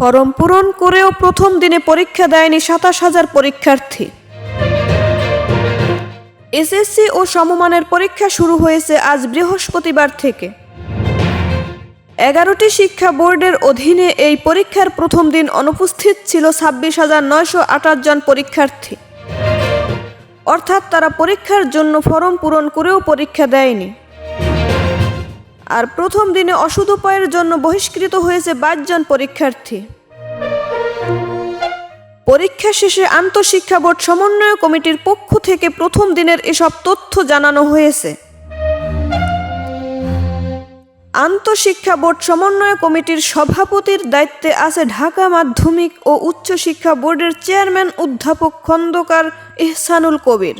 Form পূরণ করেও প্রথম দিনে পরীক্ষা দেয়নি সাতাশ হাজার পরীক্ষার্থী। এসএসসি ও সমমানের পরীক্ষা শুরু হয়েছে আজ বৃহস্পতিবার থেকে। এগারোটি শিক্ষা বোর্ডের অধীনে এই পরীক্ষার প্রথম দিন অনুপস্থিত ছিল ছাব্বিশ হাজার নয়শো আঠাশ জন পরীক্ষার্থী। অর্থাৎ তারা পরীক্ষার জন্য ফরম পূরণ করেও পরীক্ষা দেয়নি। আর প্রথম দিনে অসদুপায়ের জন্য বহিষ্কৃত হয়েছে বাইশজন পরীক্ষার্থী। পরীক্ষা শেষে আন্তঃশিক্ষা বোর্ড সমন্বয় কমিটির পক্ষ থেকে প্রথম দিনের এসব তথ্য জানানো হয়েছে। আন্তঃশিক্ষা বোর্ড সমন্বয় কমিটির সভাপতির দায়িত্বে আছে ঢাকা মাধ্যমিক ও উচ্চ শিক্ষা বোর্ডের চেয়ারম্যান অধ্যাপক খন্দকার এহসানুল কবির।